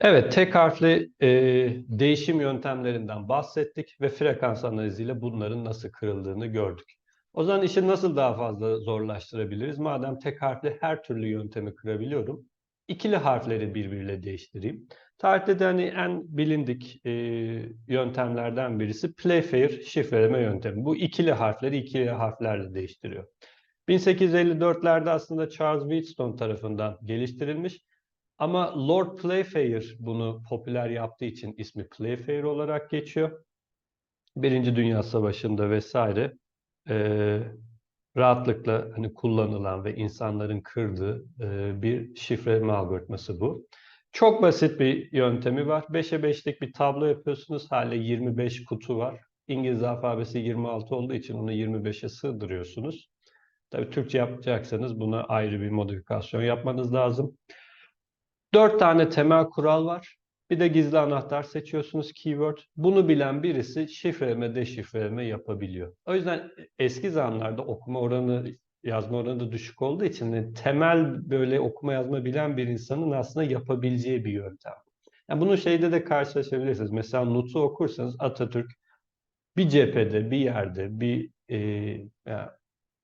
Evet, tek harfli e, değişim yöntemlerinden bahsettik ve frekans analiziyle bunların nasıl kırıldığını gördük. O zaman işi nasıl daha fazla zorlaştırabiliriz? Madem tek harfli her türlü yöntemi kırabiliyorum, ikili harfleri birbiriyle değiştireyim. Tarihte de hani en bilindik e, yöntemlerden birisi Playfair şifreleme yöntemi. Bu ikili harfleri ikili harflerle değiştiriyor. 1854'lerde aslında Charles Wheatstone tarafından geliştirilmiş ama Lord Playfair bunu popüler yaptığı için ismi Playfair olarak geçiyor. Birinci Dünya Savaşı'nda vesaire e, rahatlıkla hani kullanılan ve insanların kırdığı e, bir şifreleme algoritması bu. Çok basit bir yöntemi var. 5'e 5'lik bir tablo yapıyorsunuz. Hale 25 kutu var. İngiliz alfabesi 26 olduğu için onu 25'e sığdırıyorsunuz. Tabii Türkçe yapacaksanız buna ayrı bir modifikasyon yapmanız lazım. Dört tane temel kural var. Bir de gizli anahtar seçiyorsunuz keyword. Bunu bilen birisi şifreleme, deşifreleme yapabiliyor. O yüzden eski zamanlarda okuma oranı, yazma oranı da düşük olduğu için hani temel böyle okuma yazma bilen bir insanın aslında yapabileceği bir yöntem. Yani bunu şeyde de karşılaşabilirsiniz. Mesela Nut'u okursanız Atatürk bir cephede, bir yerde, bir e, yani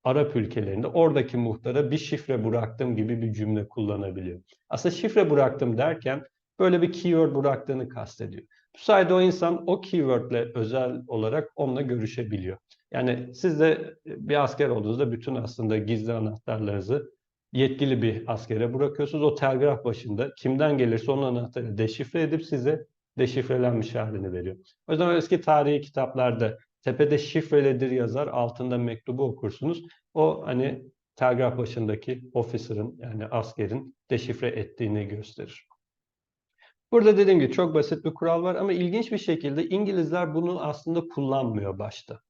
Arap ülkelerinde oradaki muhtara bir şifre bıraktım gibi bir cümle kullanabiliyor. Aslında şifre bıraktım derken böyle bir keyword bıraktığını kastediyor. Bu sayede o insan o keywordle özel olarak onunla görüşebiliyor. Yani siz de bir asker olduğunuzda bütün aslında gizli anahtarlarınızı yetkili bir askere bırakıyorsunuz. O telgraf başında kimden gelirse onun anahtarı deşifre edip size deşifrelenmiş halini veriyor. O yüzden eski tarihi kitaplarda Tepede şifrelidir yazar, altında mektubu okursunuz. O hani telgraf başındaki officer'ın yani askerin deşifre ettiğini gösterir. Burada dediğim gibi çok basit bir kural var ama ilginç bir şekilde İngilizler bunu aslında kullanmıyor başta.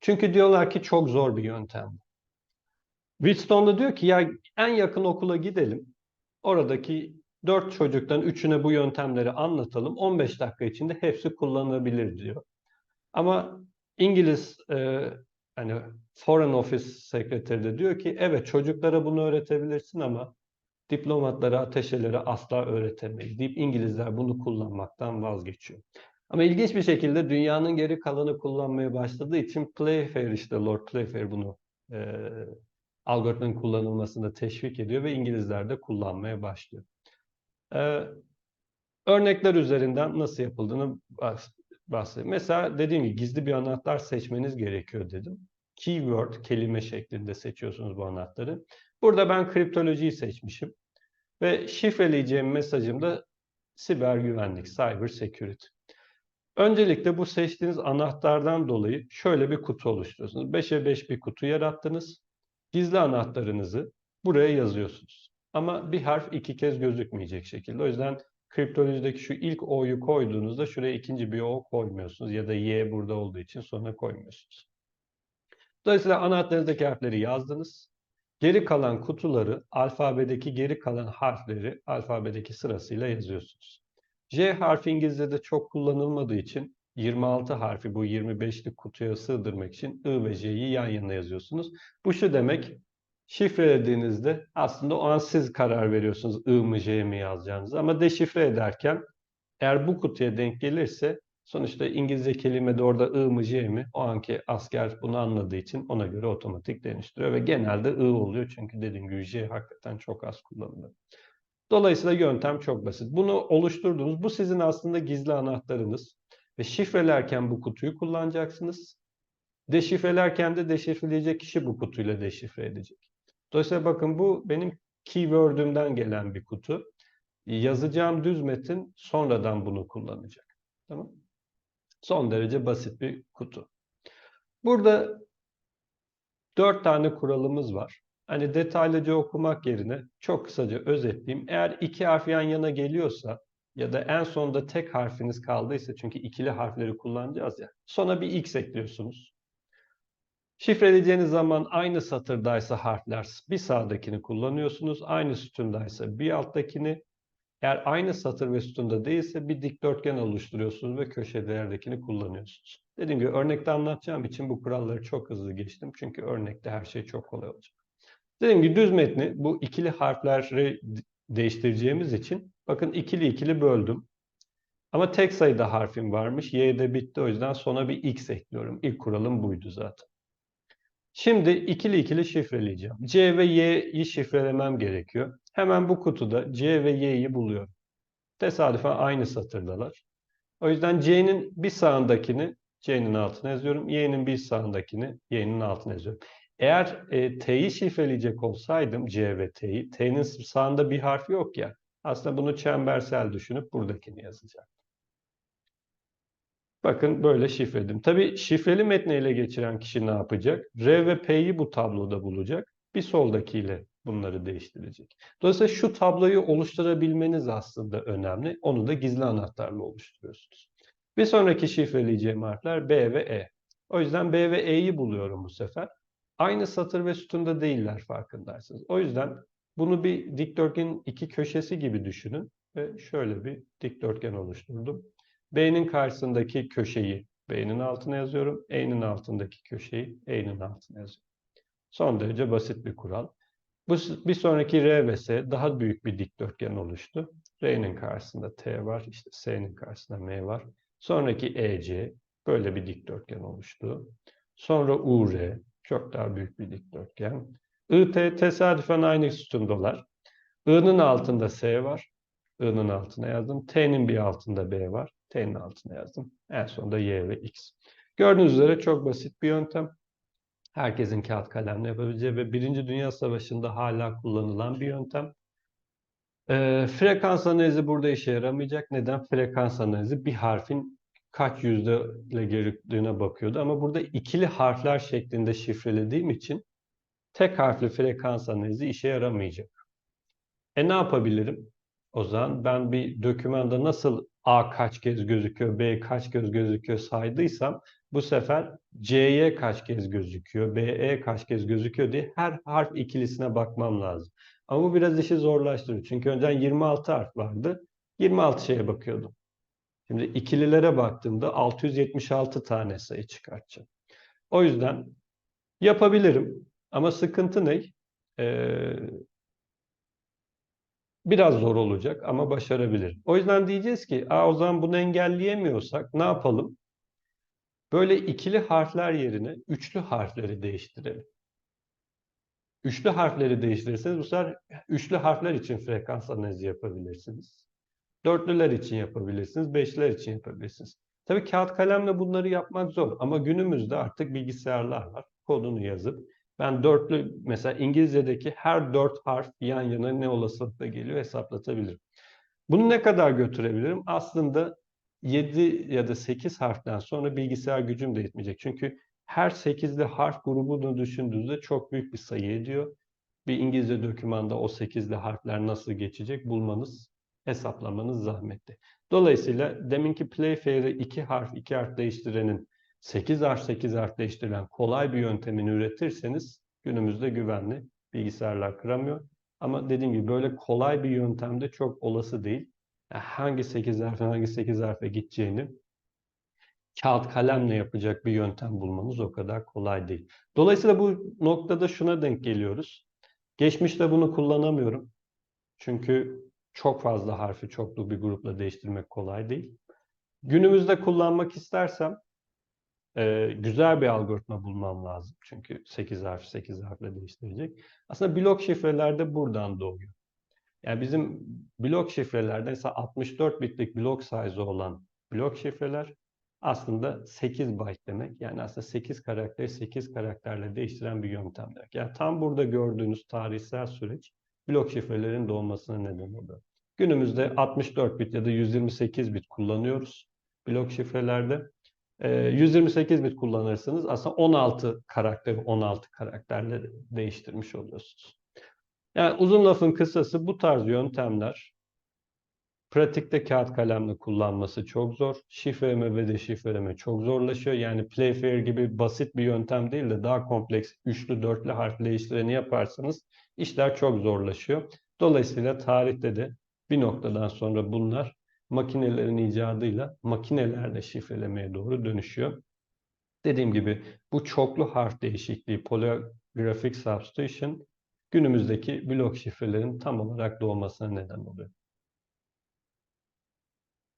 Çünkü diyorlar ki çok zor bir yöntem. Wheatstone da diyor ki ya en yakın okula gidelim. Oradaki dört çocuktan üçüne bu yöntemleri anlatalım. 15 dakika içinde hepsi kullanılabilir diyor. Ama İngiliz e, hani Foreign Office sekreteri de diyor ki evet çocuklara bunu öğretebilirsin ama diplomatlara, ateşelere asla öğretemeyiz deyip İngilizler bunu kullanmaktan vazgeçiyor. Ama ilginç bir şekilde dünyanın geri kalanı kullanmaya başladığı için Playfair işte Lord Playfair bunu e, algoritmanın kullanılmasını teşvik ediyor ve İngilizler de kullanmaya başlıyor. E, örnekler üzerinden nasıl yapıldığını bahsedeyim. Mesela dediğim gibi gizli bir anahtar seçmeniz gerekiyor dedim. Keyword kelime şeklinde seçiyorsunuz bu anahtarı. Burada ben kriptolojiyi seçmişim. Ve şifreleyeceğim mesajım da siber güvenlik, cyber security. Öncelikle bu seçtiğiniz anahtardan dolayı şöyle bir kutu oluşturuyorsunuz. 5'e 5 bir kutu yarattınız. Gizli anahtarınızı buraya yazıyorsunuz. Ama bir harf iki kez gözükmeyecek şekilde. O yüzden kriptolojideki şu ilk O'yu koyduğunuzda şuraya ikinci bir O koymuyorsunuz ya da Y burada olduğu için sonra koymuyorsunuz. Dolayısıyla anahtarınızdaki harfleri yazdınız. Geri kalan kutuları alfabedeki geri kalan harfleri alfabedeki sırasıyla yazıyorsunuz. J harfi İngilizce'de çok kullanılmadığı için 26 harfi bu 25'lik kutuya sığdırmak için I ve J'yi yan yana yazıyorsunuz. Bu şu demek Şifrelediğinizde aslında o an siz karar veriyorsunuz I mı J mi yazacağınızı. Ama deşifre ederken eğer bu kutuya denk gelirse sonuçta İngilizce kelimede orada I mı J mi o anki asker bunu anladığı için ona göre otomatik dönüştürüyor ve genelde I oluyor çünkü dediğim gibi J hakikaten çok az kullanılıyor. Dolayısıyla yöntem çok basit. Bunu oluşturduğunuz, bu sizin aslında gizli anahtarınız ve şifrelerken bu kutuyu kullanacaksınız. Deşifrelerken de deşifreleyecek kişi bu kutuyla deşifre edecek. Dolayısıyla bakın bu benim keyword'ümden gelen bir kutu. Yazacağım düz metin sonradan bunu kullanacak. Tamam? Son derece basit bir kutu. Burada dört tane kuralımız var. Hani detaylıca okumak yerine çok kısaca özetleyeyim. Eğer iki harf yan yana geliyorsa ya da en sonunda tek harfiniz kaldıysa çünkü ikili harfleri kullanacağız ya. Sona bir x ekliyorsunuz. Şifreleyeceğiniz zaman aynı satırdaysa harfler bir sağdakini kullanıyorsunuz. Aynı sütundaysa bir alttakini. Eğer aynı satır ve sütunda değilse bir dikdörtgen oluşturuyorsunuz ve köşelerdekini kullanıyorsunuz. Dediğim gibi örnekte anlatacağım için bu kuralları çok hızlı geçtim. Çünkü örnekte her şey çok kolay olacak. Dediğim gibi düz metni bu ikili harfleri değiştireceğimiz için Bakın ikili ikili böldüm. Ama tek sayıda harfim varmış. Y de bitti. O yüzden sona bir x ekliyorum. İlk kuralım buydu zaten. Şimdi ikili ikili şifreleyeceğim. C ve Y'yi şifrelemem gerekiyor. Hemen bu kutuda C ve Y'yi buluyorum. Tesadüfen aynı satırdalar. O yüzden C'nin bir sağındakini C'nin altına yazıyorum. Y'nin bir sağındakini Y'nin altına yazıyorum. Eğer e, T'yi şifreleyecek olsaydım C ve T'yi, T'nin sağında bir harf yok ya. Aslında bunu çembersel düşünüp buradakini yazacağım. Bakın böyle şifredim. Tabii şifreli metni ele geçiren kişi ne yapacak? R ve P'yi bu tabloda bulacak. Bir soldakiyle bunları değiştirecek. Dolayısıyla şu tabloyu oluşturabilmeniz aslında önemli. Onu da gizli anahtarla oluşturuyorsunuz. Bir sonraki şifreleyeceğim harfler B ve E. O yüzden B ve E'yi buluyorum bu sefer. Aynı satır ve sütunda değiller farkındaysanız. O yüzden bunu bir dikdörtgenin iki köşesi gibi düşünün ve şöyle bir dikdörtgen oluşturdum. B'nin karşısındaki köşeyi B'nin altına yazıyorum. E'nin altındaki köşeyi E'nin altına yazıyorum. Son derece basit bir kural. Bu bir sonraki R ve S daha büyük bir dikdörtgen oluştu. R'nin karşısında T var, işte S'nin karşısında M var. Sonraki EC böyle bir dikdörtgen oluştu. Sonra UR çok daha büyük bir dikdörtgen. IT tesadüfen aynı sütundalar. I'nın altında S var. I'nın altına yazdım. T'nin bir altında B var. T'nin altına yazdım. En sonunda Y ve X. Gördüğünüz üzere çok basit bir yöntem. Herkesin kağıt kalemle yapabileceği ve Birinci Dünya Savaşı'nda hala kullanılan bir yöntem. E, frekans analizi burada işe yaramayacak. Neden? Frekans analizi bir harfin kaç yüzdeyle geldiğine bakıyordu. Ama burada ikili harfler şeklinde şifrelediğim için tek harfli frekans analizi işe yaramayacak. E ne yapabilirim? O zaman ben bir dokümanda nasıl A kaç kez gözüküyor, B kaç kez gözüküyor saydıysam bu sefer C'ye kaç kez gözüküyor, BE kaç kez gözüküyor diye her harf ikilisine bakmam lazım. Ama bu biraz işi zorlaştırıyor. Çünkü önceden 26 harf vardı. 26 şeye bakıyordum. Şimdi ikililere baktığımda 676 tane sayı çıkartacağım. O yüzden yapabilirim. Ama sıkıntı ne? Ee, biraz zor olacak ama başarabilirim. O yüzden diyeceğiz ki o zaman bunu engelleyemiyorsak ne yapalım? Böyle ikili harfler yerine üçlü harfleri değiştirelim. Üçlü harfleri değiştirirseniz bu sefer üçlü harfler için frekans analizi yapabilirsiniz. Dörtlüler için yapabilirsiniz, beşliler için yapabilirsiniz. Tabii kağıt kalemle bunları yapmak zor ama günümüzde artık bilgisayarlar var. Kodunu yazıp ben dörtlü mesela İngilizce'deki her dört harf yan yana ne olasılıkla geliyor hesaplatabilirim. Bunu ne kadar götürebilirim? Aslında 7 ya da 8 harften sonra bilgisayar gücüm de yetmeyecek. Çünkü her 8'li harf grubunu düşündüğünüzde çok büyük bir sayı ediyor. Bir İngilizce dokümanda o 8'li harfler nasıl geçecek bulmanız, hesaplamanız zahmetli. Dolayısıyla deminki Playfair'ı 2 harf 2 harf değiştirenin 8 harf 8 harf değiştirilen kolay bir yöntemini üretirseniz günümüzde güvenli bilgisayarlar kıramıyor. Ama dediğim gibi böyle kolay bir yöntemde çok olası değil. Yani hangi 8 harfe hangi 8 harfe gideceğini kağıt kalemle yapacak bir yöntem bulmanız o kadar kolay değil. Dolayısıyla bu noktada şuna denk geliyoruz. Geçmişte bunu kullanamıyorum. Çünkü çok fazla harfi çoklu bir grupla değiştirmek kolay değil. Günümüzde kullanmak istersem e, güzel bir algoritma bulmam lazım. Çünkü 8 harf 8 harfle değiştirecek. Aslında blok şifreler de buradan doğuyor. Yani bizim blok şifrelerde mesela 64 bitlik blok size olan blok şifreler aslında 8 byte demek. Yani aslında 8 karakteri 8 karakterle değiştiren bir yöntem demek. Yani tam burada gördüğünüz tarihsel süreç blok şifrelerin doğmasına neden oluyor. Günümüzde 64 bit ya da 128 bit kullanıyoruz blok şifrelerde. 128 bit kullanırsanız aslında 16 karakteri 16 karakterle değiştirmiş oluyorsunuz. Yani uzun lafın kısası bu tarz yöntemler pratikte kağıt kalemle kullanması çok zor. Şifreleme ve deşifreleme çok zorlaşıyor. Yani Playfair gibi basit bir yöntem değil de daha kompleks üçlü dörtlü harfle işlerini yaparsanız işler çok zorlaşıyor. Dolayısıyla tarihte de bir noktadan sonra bunlar makinelerin icadıyla makinelerle şifrelemeye doğru dönüşüyor. Dediğim gibi bu çoklu harf değişikliği, polygraphic substitution günümüzdeki blok şifrelerin tam olarak doğmasına neden oluyor.